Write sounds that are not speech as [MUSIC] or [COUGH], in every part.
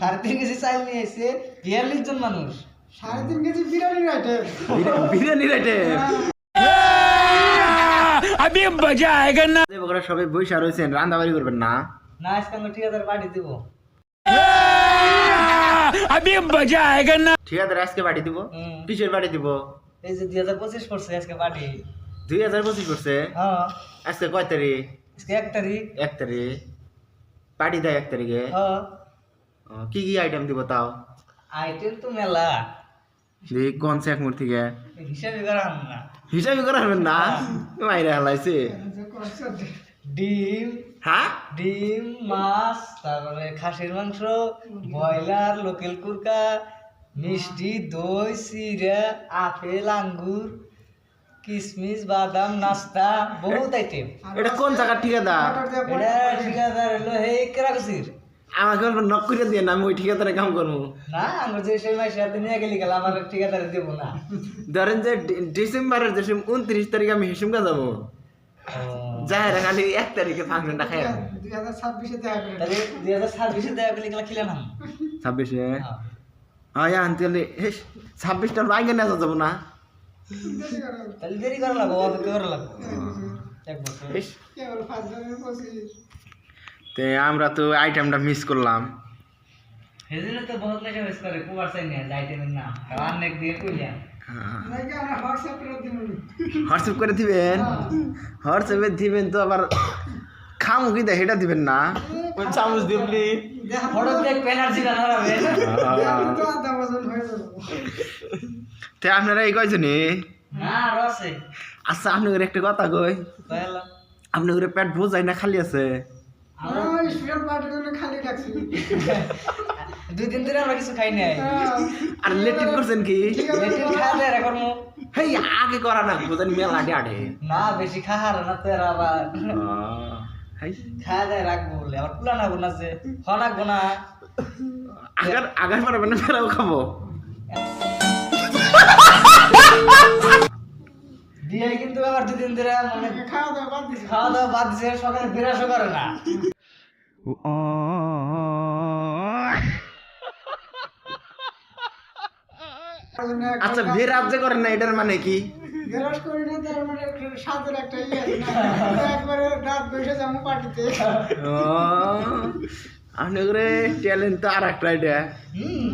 সাড়ে তিন কেজি চাল নিয়ে এসে বিয়াল্লিশ জন মানুষ। সাড়ে তিন কেজি বিরিয়ানির আইটেম বিরিয়ানির হ্যাঁ। আইটেম আমি মজা আয়েগা না বগরা সবাই বইসা রয়েছেন রান্দাবাড়ি করবেন না? না আজকে আমরা ঠিকাদার পাঠিয়ে দেব। হ্যাঁ, আমি মজা আয়েগা না। ঠিকাদার আজকে পাঠিয়ে দেব? কিসের পাঠিয়ে দেব? এই যে দুই হাজার পঁচিশ পড়ছে আজকে পাঠিয়ে। দুই হাজার পঁচিশ পড়ছে হ্যাঁ। আজকে কয় তারিখ? আজকে এক তারিখ। এক তারিখ। পাঠিয়ে দেয় এক তারিখে? হ্যাঁ। কি কি আইটেম দিব তাও? আইটেম তো মেলা। দেখি কোন সে মূর্তি থেকে? হিসাবে করাম না। হিসাবে করাবেন না? মাইরে হালাইছে। ডিম। হ্যাঁ? ডিম মাছ তারপরে খাসির মাংস ব্রয়লার লোকেল কুরকা মিষ্টি দই চিড়া আপেল আঙ্গুর কিশমিশ বাদাম নাস্তা বহুত আইটেম এটা কোন জায়গার ঠিকাদার? এটা ঠিকাদার হলো হে কেরাকুসির আমাকে অল্প নক করে দিয়ে না আমি ওই ঠিকাদারে কাম করব। না আমরা যে সেই মাসে হাতে নিয়ে গেলি গেল আমার ঠিকাদার দেবো না। ধরেন যে ডিসেম্বরের যে উনত্রিশ তারিখে আমি হিসুমকা যাব। যাই খালি এক তারিখে ফাংশনটা খাই দুই হাজার ছাব্বিশে দেখা করে দুই হাজার ছাব্বিশে দেওয়া গেলে গেলা খিলে না ছাব্বিশে? হ্যাঁ। আনতে হলে ছাব্বিশটা বাইকে নিয়ে যাব না। তাহলে দেরি করা লাগবো অপেক্ষা করা লাগবো। এক বছর। তে আমরা তো আইটেমটা মিস করলাম। সেদিনে তো বহুত নেশা মিস করে কুমার চাই না আইটেমের নাম। অনেক দিয়ে কইলা হোয়াটসঅ্যাপ করে দিব হোয়াটসঅ্যাপ করে দিবেন? হোয়াটসঅ্যাপে দিবেন তো আবার খামু কি দেয় সেটা দিবেন না। চামচ দিবলি তো হয়ে যাব তে আপনারা এই কয়জনে? না রসে আচ্ছা আপনাদের একটা কথা কই। আপনাদের পেট বোঝাই না খালি আছে? [LAUGHS] দুই দিন ধরে আমরা কিছু খাই নাই। আর লেটিন করছেন কি? লেটিন খাওয়া দেয় এখন হেই আগে করা না বোঝেন মেলা আডে না বেশি খাহার না তো আবার। খাওয়া দেয় রাখব বলে। আবার পুলা না না যে। হ রাখব না। আগার আগার না ফেরাও খাব। বিয়ে কিন্তু আবার দুই দিন ধরে মানে খাওয়া দাওয়া বাদ দিছি। খাওয়া দাওয়া বাদ দিছে সকালে বিরাসও করে না। আচ্ছা বিয়ে রাজ্যে করেন না এটার মানে কি? গেলাস করি না তার মানে একটু একটা ইয়ে একবারে রাত বসে যাব পার্টিতে। ও করে ট্যালেন্ট তো আর একটা এটা। হুম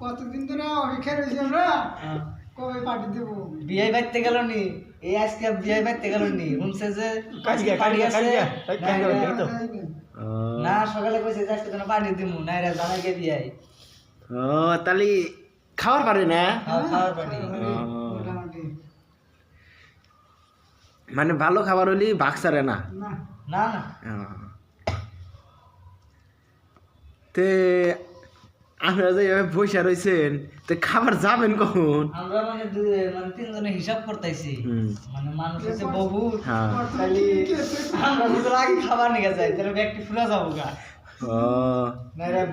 কতদিন ধরে অপেক্ষা রয়েছি আমরা? কবে পার্টি দেবো? বিয়ে বাইতে গেল নি? এই আজকে বিয়ে বাইতে গেল নি? শুনছে যে ও, না সকালে কইছে পানি দিমু না জানা গে বিয়ে ও তালি খাওয়ার পারে না? খাওয়ার পানি। মানে ভালো খাবার হলি ভাগ সারে না? না। না না। তে আপনারা যে এভাবে বসে রয়েছেন তো খাবার যাবেন কখন? আমরা মানে মানে তিনজনে হিসাব করতেছি মানে মানুষ হচ্ছে বহুত। হ্যাঁ। খালি আমরা যদি আগে খাবার নিয়ে যাই তাহলে ব্যক্তি ফুরা যাব গা।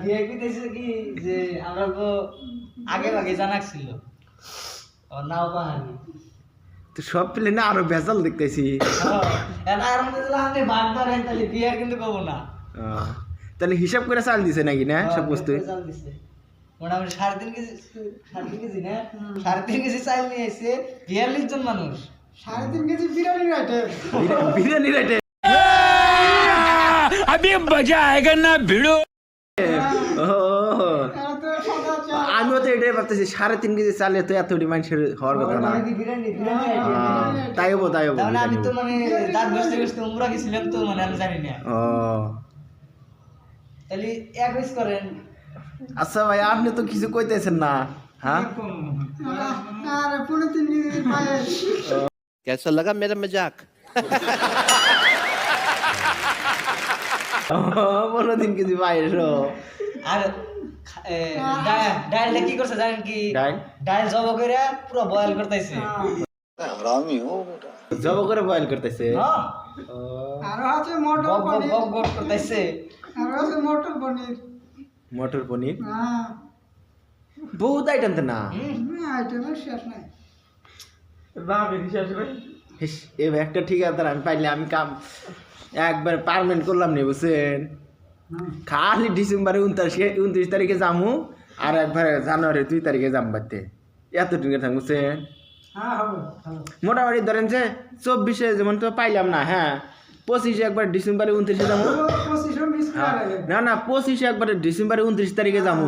বিয়ে দিতেছে কি যে আমরা তো আগে আগে জানা ছিল। নাও পাহাড়ি তো সব পেলে না আরও ভেজাল দেখতেছি। আর মধ্যে যদি আপনি ভাগ ধরেন তাহলে বিয়ে কিন্তু করব না। তাহলে হিসাব করে চাল দিছে নাকি না? সব বস্তু আমিও তো এটাই ভাবতেছি সাড়ে তিন কেজি চালে তো এত মানুষের হওয়ার কথা না। তাই হব তাই হব আমি তো মানে তো মানে আমি জানি না। ও। তাহলে এক মিস করেন আচ্ছা ভাই আপনি তো কিছু কইতেছেন না হ্যাঁ আর পুরো তিন কেজি পায়েস कैसा लगा मेरा मजाक পনেরো তিন কেজি পায়েস ও। আর খা- এ, ডা- ডালটা কি করছে জানেন কি ডাল ডাল জব করে পুরো বয়েল করতেছে জব করে বয়েল করতেছে হ্যাঁ ও, আরো আছে মটর বক বক পনির বক বক করতেছে আরো আছে মটর পনির। মটর পনির? হ্যাঁ বহুত আইটেম তো না? আইটেমের শেষ নাই। এ একটা ঠিক আছে আমি পাইলে আমি কাম একবার পারমেন্ট করলাম নি বুঝছেন? খালি ডিসেম্বরে উনত্রিশ উনত্রিশ তারিখে যামু আর একবারে জানুয়ারি দুই তারিখে যাম বাড়তে। এত দিনে থাকব সে হ্যাঁ মোটামুটি ধরেন যে চব্বিশে যেমন তো পাইলাম না হ্যাঁ পঁচিশে একবার ডিসেম্বরে উনত্রিশে যাব না না পঁচিশে একবারে ডিসেম্বরে উনত্রিশ তারিখে যাব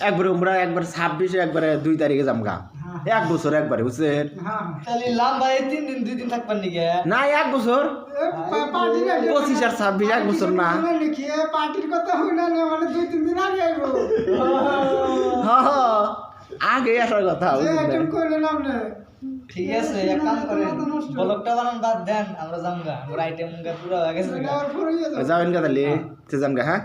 একবারে আমরা একবার ছাব্বিশে একবারে দুই তারিখে যাম গা। এক বছর একবারে বুঝছেন? হ্যাঁ। লাম্বা এই তিন দিন দুই দিন থাকবার নাকি? না এক বছর। পঁচিশ আর ছাব্বিশ এক বছর না। পার্টির কথা হই না না, মানে দুই তিন দিন আগে আইবো। হ হ, আগে আসার কথা ঠিক আছে এক কাম করেন ব্লগটা বানান বাদ দেন আমরা যামগা। আমরা আইটেম পুরো হয়ে গেছে। যাবেন কথা তাহলে যাম গা হ্যাঁ?